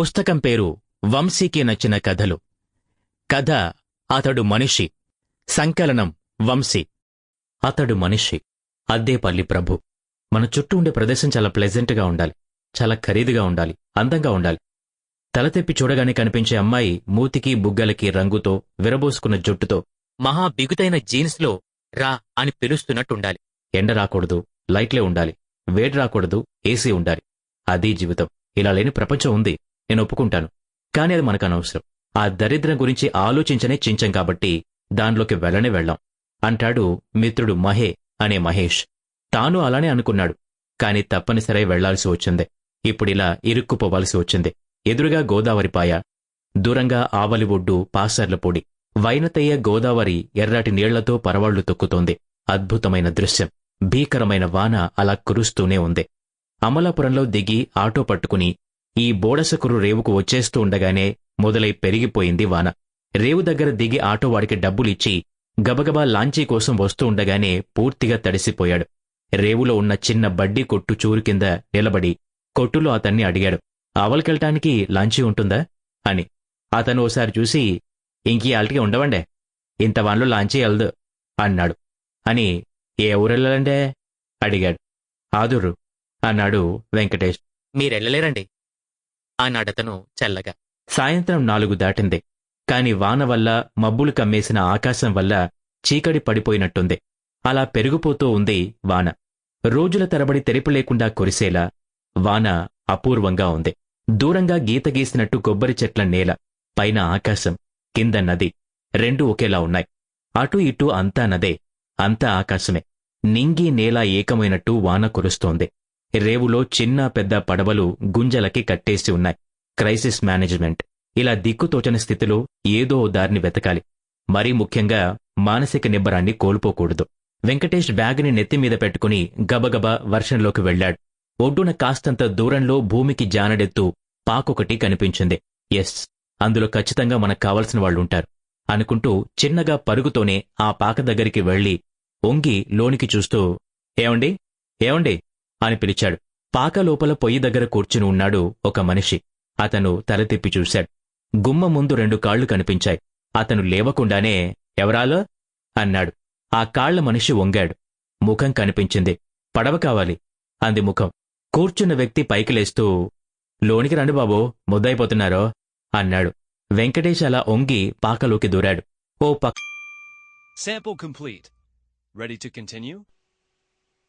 పుస్తకం పేరు వంశీకి నచ్చిన కథలు. కథ అతడు మనిషి. సంకలనం వంశీ. అతడు మనిషి. అద్దేపల్లి ప్రభు. మన చుట్టూ ఉండే ప్రదేశం చాలా ప్లెజెంట్గా ఉండాలి. చాలా ఖరీదుగా ఉండాలి. అందంగా ఉండాలి. తల తెప్పి చూడగానే కనిపించే అమ్మాయి మూతికి బుగ్గలకి రంగుతో విరబోసుకున్న జుట్టుతో మహా బిగుతైన జీన్స్లో రా అని పిలుస్తున్నట్టుండాలి. ఎండ రాకూడదు లైట్లే ఉండాలి. వేడి రాకూడదు ఏసీ ఉండాలి. అదీ జీవితం. ఇలా లేని ప్రపంచం ఉంది. నేను ఒప్పుకుంటాను. కానీ అది మనకు అనవసరం ఆ దరిద్రం గురించి ఆలోచించనే చించం కాబట్టి దానిలోకి వెళ్ళనే వెళ్ళాం. అంటాడు మిత్రుడు మహే అనే మహేష్. తాను అలానే అనుకున్నాడు. కాని తప్పనిసరై వెళ్ళాల్సి వచ్చింది. ఇప్పుడిలా ఇరుక్కుపోవాల్సి వచ్చింది. ఎదురుగా గోదావరిపాయ దూరంగా ఆవలి ఒడ్డు పాసర్ల పొడి. వైనతయ్య గోదావరి ఎర్రటి నీళ్ళతో పరవాళ్ళు తొక్కుతోంది. అద్భుతమైన దృశ్యం. భీకరమైన వాన అలా కురుస్తూనే ఉంది. అమలాపురంలో దిగి ఆటో పట్టుకుని ఈ బోడసకురు రేవుకు వచ్చేస్తూ ఉండగానే మొదలై పెరిగిపోయింది వాన. రేవు దగ్గర దిగి ఆటోవాడికి డబ్బులిచ్చి గబగబా లాంచీ కోసం వస్తూ ఉండగానే పూర్తిగా తడిసిపోయాడు. రేవులో ఉన్న చిన్న బడ్డీ కొట్టు చూరు కింద నిలబడి కొట్టులో అతన్ని అడిగాడు అవలకెళ్ళటానికి లాంచీ ఉంటుందా? అని. అతను ఓసారి చూసి ఇంకీ ఆల్టికి ఉండవండే ఇంత వాన్లో లాంచీ వెళ్దు అన్నాడు. అని ఏ ఊరెళ్ళాలండే? అడిగాడు. ఆదుర్రు అన్నాడు వెంకటేష్. మీరెళ్ళలేరండి. అన్నాడతను చల్లగా. సాయంత్రం నాలుగు దాటింది. కాని వాన వల్ల మబ్బులు కమ్మేసిన ఆకాశం వల్ల చీకటి పడిపోయినట్టుంది. అలా పెరిగిపోతూ ఉంది వాన. రోజుల తరబడి తెరిపి లేకుండా కురిసేలా వాన అపూర్వంగా ఉంది. దూరంగా గీత గీసినట్టు కొబ్బరి చెట్ల నేల పైన ఆకాశం కింద నది రెండూ ఒకేలా ఉన్నాయి. అటు ఇటు అంతా నదే అంతా ఆకాశమే. నింగి నేల ఏకమైనట్టు వాన కురుస్తోంది. రేవులో చిన్న పెద్ద పడవలు గుంజలకి కట్టేసి ఉన్నాయి. Crisis management. ఇలా దిక్కుతోచని స్థితిలో ఏదో ఓ దారిని వెతకాలి. మరీ ముఖ్యంగా మానసిక నిబ్బరాన్ని కోల్పోకూడదు. వెంకటేష్ బ్యాగ్ని నెత్తిమీద పెట్టుకుని గబగబా వర్షంలోకి వెళ్ళాడు. ఒడ్డున కాస్తంత దూరంలో భూమికి జానడెత్తు పాకొకటి కనిపించింది. ఎస్ అందులో ఖచ్చితంగా మనకు కావలసిన వాళ్ళుంటారు అనుకుంటూ చిన్నగా పరుగుతోనే ఆ పాక దగ్గరికి వెళ్ళి ఒంగి లోనికి చూస్తూ ఏమండి? ఏమండి? అని పిలిచాడు. పాక లోపల పొయ్యి దగ్గర కూర్చుని ఉన్నాడు ఒక మనిషి. అతను తల తిప్పి చూశాడు. గుమ్మ ముందు రెండు కాళ్ళు కనిపించాయి. అతను లేవకుండానే ఎవరాలో? అన్నాడు. ఆ కాళ్ళ మనిషి వంగాడు. ముఖం కనిపించింది. పడవ కావాలి. అంది ముఖం. కూర్చున్న వ్యక్తి పైకి లేస్తూ లోనికి రండి బాబు ముద్దయిపోతున్నారో? అన్నాడు. వెంకటేష్ అలా ఒంగి పాకలోకి దూరాడు. ఓ పక్ Sample complete. Ready to continue?